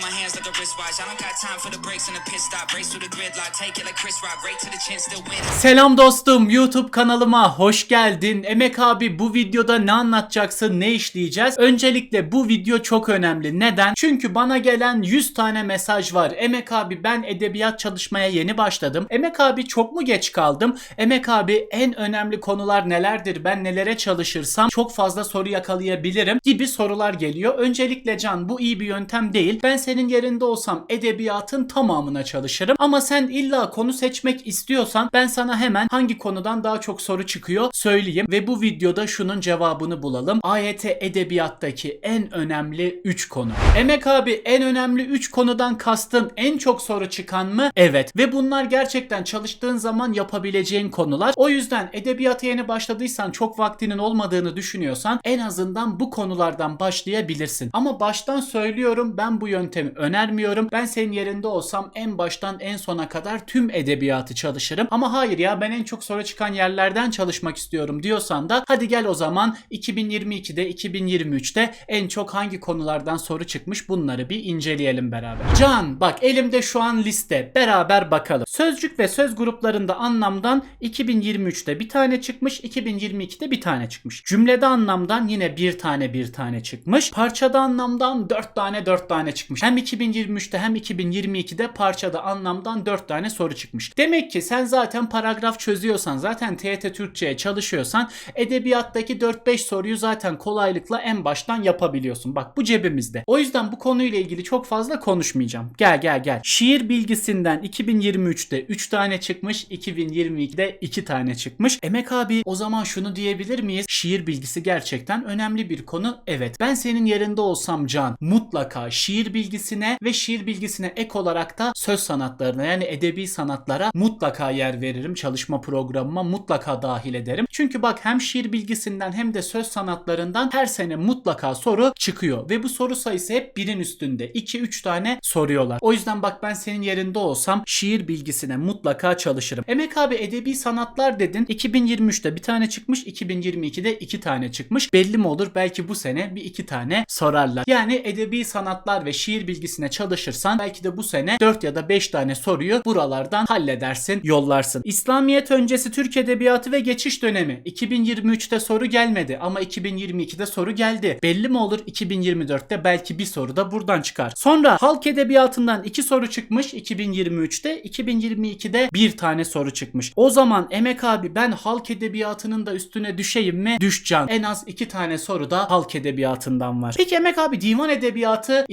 my hands like a wristwatch. I don't got time for the breaks and the pit stop. Race through the gridlock, take it like Chris Rock. Right to the chin, still winning. Selam dostum YouTube kanalıma hoş geldin. Emek abi bu videoda ne anlatacaksın ne işleyeceğiz? Öncelikle bu video çok önemli. Neden? Çünkü bana gelen 100 tane mesaj var. Emek abi ben edebiyat çalışmaya yeni başladım. Emek abi çok mu geç kaldım? Emek abi en önemli konular nelerdir? Ben nelere çalışırsam çok fazla soru yakalayabilirim gibi sorular geliyor. Öncelikle Can bu iyi bir yöntem değil. Ben senin yerinde olsam edebiyatın tamamına çalışırım. Ama sen illa konu seçmek istiyorsan ben sana hemen hangi konudan daha çok soru çıkıyor söyleyeyim. Ve bu videoda şunun cevabını bulalım. AYT edebiyattaki en önemli 3 konu. Emek abi en önemli 3 konudan kastın en çok soru çıkan mı? Evet. Ve bunlar gerçekten çalıştığın zaman yapabileceğin konular. O yüzden edebiyata yeni başladıysan çok vaktinin olmadığını düşünüyorsan en azından bu konulardan başlayabilirsin. Ama baştan söylüyorum ben bu yöntemi önermiyorum. Ben senin yerinde olsam en baştan en sona kadar tüm edebiyatı çalışırım. Ama hayır ya ben en çok soru çıkan yerlerden çalışmak istiyorum diyorsan da hadi gel o zaman 2022'de 2023'te en çok hangi konulardan soru çıkmış bunları bir inceleyelim beraber. Can bak elimde şu an liste beraber bakalım. Sözcük ve söz gruplarında anlamdan 2023'te bir tane çıkmış 2022'de bir tane çıkmış. Cümlede anlamdan yine bir tane bir tane çıkmış. Parçada anlamdan 4 tane 4 tane çıkmış. Hem 2023'te hem 2022'de parçada anlamdan 4 tane soru çıkmış. Demek ki sen zaten paragraf çözüyorsan zaten TYT Türkçe'ye çalışıyorsan edebiyattaki 4-5 soruyu zaten kolaylıkla en baştan yapabiliyorsun. Bak bu cebimizde. O yüzden bu konuyla ilgili çok fazla konuşmayacağım. Gel gel gel. Şiir bilgisinden 2023'te 3 tane çıkmış, 2022'de 2 tane çıkmış. Emek abi o zaman şunu diyebilir miyiz? Şiir bilgisi gerçekten önemli bir konu. Evet. Ben senin yerinde olsam Can mutlaka şiir bilgisine ve şiir bilgisine ek olarak da söz sanatlarına yani edebi sanatlara mutlaka yer veririm. Çalışma programıma mutlaka dahil ederim. Çünkü bak hem şiir bilgisinden hem de söz sanatlarından her sene mutlaka soru çıkıyor ve bu soru sayısı hep birin üstünde. 2-3 tane soruyorlar. O yüzden bak ben senin yerinde olsam şiir bilgisine mutlaka çalışırım. Emek abi edebi sanatlar dedin. 2023'te bir tane çıkmış, 2022'de iki tane çıkmış. Belli mi olur? Belki bu sene bir iki tane sorarlar. Yani edebi sanatlar ve şiir bilgisine çalışırsan belki de bu sene 4 ya da 5 tane soruyu buralardan halledersin, yollarsın. İslamiyet öncesi Türk edebiyatı ve geçiş dönemi. 2023'te soru gelmedi ama 2022'de soru geldi. Belli mi olur? 2024'te belki bir soru da buradan çıkar. Sonra halk edebiyatından 2 soru çıkmış 2023'te, 2022'de bir tane soru çıkmış. O zaman Emek abi ben halk edebiyatının da üstüne düşeyim mi? Düş can. En az 2 tane soru da halk edebiyatından var. Peki Emek abi divan edebiyatı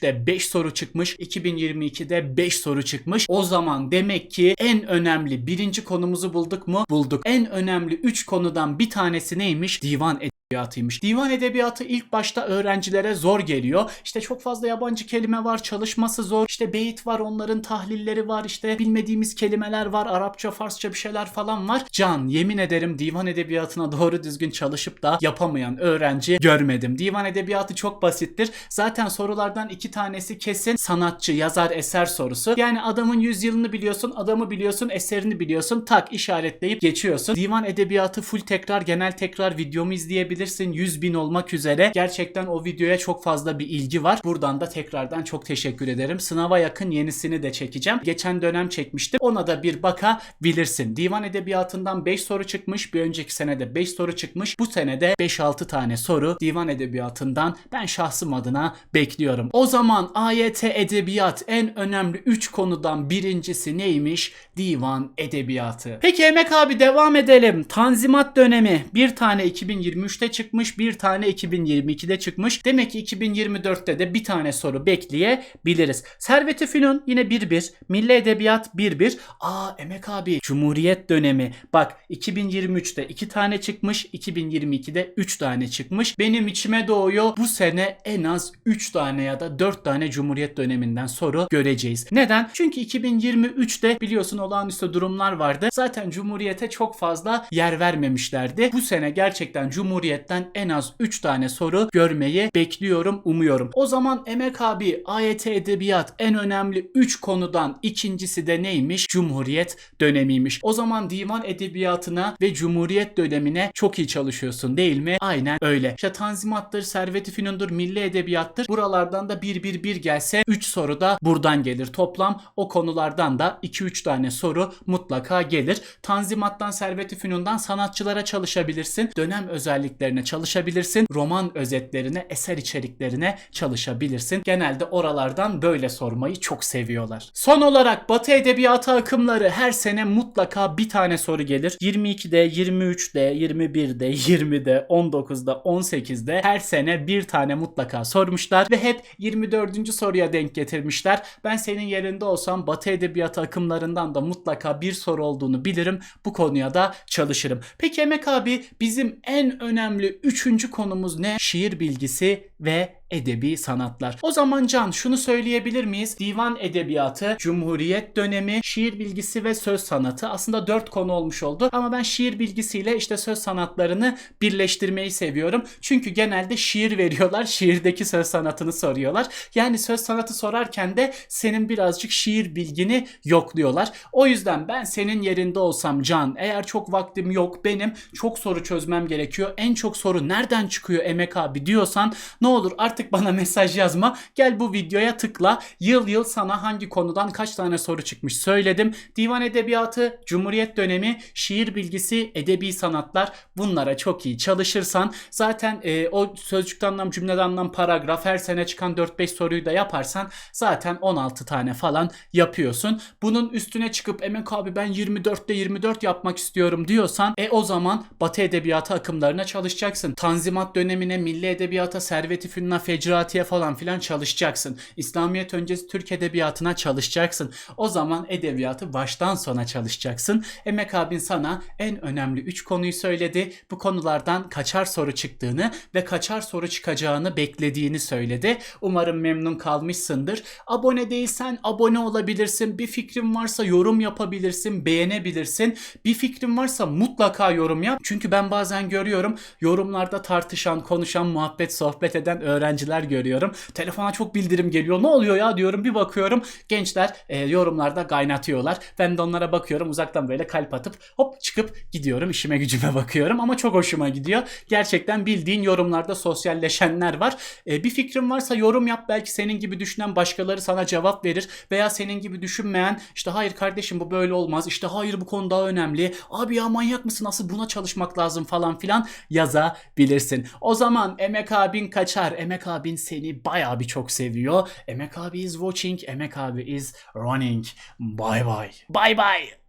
2023'te 5 soru çıkmış, 2022'de 5 soru çıkmış. O zaman demek ki en önemli birinci konumuzu bulduk mu? Bulduk. En önemli 3 konudan bir tanesi neymiş? Divan edebiyatıymış. Divan edebiyatı ilk başta öğrencilere zor geliyor. İşte çok fazla yabancı kelime var, çalışması zor. İşte beyit var, onların tahlilleri var, işte bilmediğimiz kelimeler var, Arapça, Farsça bir şeyler falan var. Can, yemin ederim divan edebiyatına doğru düzgün çalışıp da yapamayan öğrenci görmedim. Divan edebiyatı çok basittir. Zaten sorulardan iki tanesi kesin sanatçı, yazar, eser sorusu. Yani adamın yüzyılını biliyorsun, adamı biliyorsun, eserini biliyorsun. Tak işaretleyip geçiyorsun. Divan edebiyatı full tekrar, genel tekrar videomu izleyebilirsin. 100 bin olmak üzere. Gerçekten o videoya çok fazla bir ilgi var. Buradan da tekrardan çok teşekkür ederim. Sınava yakın yenisini de çekeceğim. Geçen dönem çekmiştim. Ona da bir bakabilirsin. Divan edebiyatından 5 soru çıkmış. Bir önceki senede 5 soru çıkmış. Bu senede 5-6 tane soru divan edebiyatından ben şahsım adına bekliyorum. O zaman AYT edebiyat en önemli 3 konudan birincisi neymiş? Divan edebiyatı. Peki Emek abi devam edelim. Tanzimat dönemi bir tane 2023'te çıkmış, bir tane 2022'de çıkmış. Demek ki 2024'te de bir tane soru bekleyebiliriz. Servet-i Fünun yine 1-1. Milli Edebiyat 1-1. Aa Emek abi Cumhuriyet dönemi. Bak 2023'te 2 tane çıkmış, 2022'de 3 tane çıkmış. Benim içime doğuyor. Bu sene en az 3 tane ya da 4 tane Cumhuriyet döneminden soru göreceğiz. Neden? Çünkü 2023'te biliyorsun olağanüstü durumlar vardı. Zaten Cumhuriyete çok fazla yer vermemişlerdi. Bu sene gerçekten Cumhuriyet'ten en az 3 tane soru görmeyi bekliyorum, umuyorum. O zaman Emek abi AYT Edebiyat en önemli 3 konudan ikincisi de neymiş? Cumhuriyet dönemiymiş. O zaman divan edebiyatına ve Cumhuriyet dönemine çok iyi çalışıyorsun değil mi? Aynen öyle. İşte Tanzimat'tır, Servet-i Fünun'dur, Milli Edebiyattır. Buralardan da bir 1 1 1 gelse 3 soru da buradan gelir. Toplam o konulardan da 2 3 tane soru mutlaka gelir. Tanzimattan Servet-i Fünun'dan sanatçılara çalışabilirsin. Dönem özelliklerine çalışabilirsin. Roman özetlerine, eser içeriklerine çalışabilirsin. Genelde oralardan böyle sormayı çok seviyorlar. Son olarak Batı Edebiyatı akımları her sene mutlaka bir tane soru gelir. 22'de, 23'de, 21'de, 20'de, 19'da, 18'de her sene bir tane mutlaka sormuşlar ve hep 24. soruya denk getirmişler. Ben senin yerinde olsam Batı Edebiyatı akımlarından da mutlaka bir soru olduğunu bilirim. Bu konuya da çalışırım. Peki Emek abi bizim en önemli üçüncü konumuz ne? Şiir bilgisi ve edebi sanatlar. O zaman Can şunu söyleyebilir miyiz? Divan edebiyatı, Cumhuriyet dönemi, şiir bilgisi ve söz sanatı aslında dört konu olmuş oldu. Ama ben şiir bilgisiyle işte söz sanatlarını birleştirmeyi seviyorum. Çünkü genelde şiir veriyorlar, şiirdeki söz sanatını soruyorlar. Yani söz sanatı sorarken de senin birazcık şiir bilgini yokluyorlar. O yüzden ben senin yerinde olsam Can, eğer çok vaktim yok benim çok soru çözmem gerekiyor. En çok soru nereden çıkıyor Emek abi diyorsan ne olur artık bana mesaj yazma. Gel bu videoya tıkla. Yıl yıl sana hangi konudan kaç tane soru çıkmış söyledim. Divan edebiyatı, Cumhuriyet dönemi, şiir bilgisi, edebi sanatlar bunlara çok iyi çalışırsan zaten e, o sözcükten anlam, cümleden anlam, paragraf her sene çıkan 4-5 soruyu da yaparsan zaten 16 tane falan yapıyorsun. Bunun üstüne çıkıp Emek abi ben 24'te 24 yapmak istiyorum diyorsan e o zaman Batı edebiyatı akımlarına çalışacaksın. Tanzimat dönemine, milli edebiyata, servet-i fünna, fecratiye falan filan çalışacaksın. İslamiyet öncesi Türk edebiyatına çalışacaksın. O zaman edebiyatı baştan sona çalışacaksın. Emek abin sana en önemli 3 konuyu söyledi. Bu konulardan kaçar soru çıktığını ve kaçar soru çıkacağını beklediğini söyledi. Umarım memnun kalmışsındır. Abone değilsen abone olabilirsin. Bir fikrin varsa yorum yapabilirsin, beğenebilirsin. Bir fikrin varsa mutlaka yorum yap. Çünkü ben bazen görüyorum yorumlarda tartışan, konuşan, muhabbet, sohbet eden öğrenciler görüyorum. Telefona çok bildirim geliyor. Ne oluyor ya diyorum. Bir bakıyorum gençler e, yorumlarda kaynatıyorlar. Ben de onlara bakıyorum uzaktan böyle kalp atıp hop çıkıp gidiyorum. işime gücüme bakıyorum ama çok hoşuma gidiyor. Gerçekten bildiğin yorumlarda sosyalleşenler var. E, bir fikrin varsa yorum yap. Belki senin gibi düşünen başkaları sana cevap verir. Veya senin gibi düşünmeyen işte hayır kardeşim bu böyle olmaz. İşte hayır bu konu daha önemli. Abi ya manyak mısın nasıl buna çalışmak lazım falan filan yazabilirsin. O zaman Emek abin kaçar. Emek abin seni bayağı bir çok seviyor. Emek abi is watching. Emek abi is running. Bye bye. Bye bye.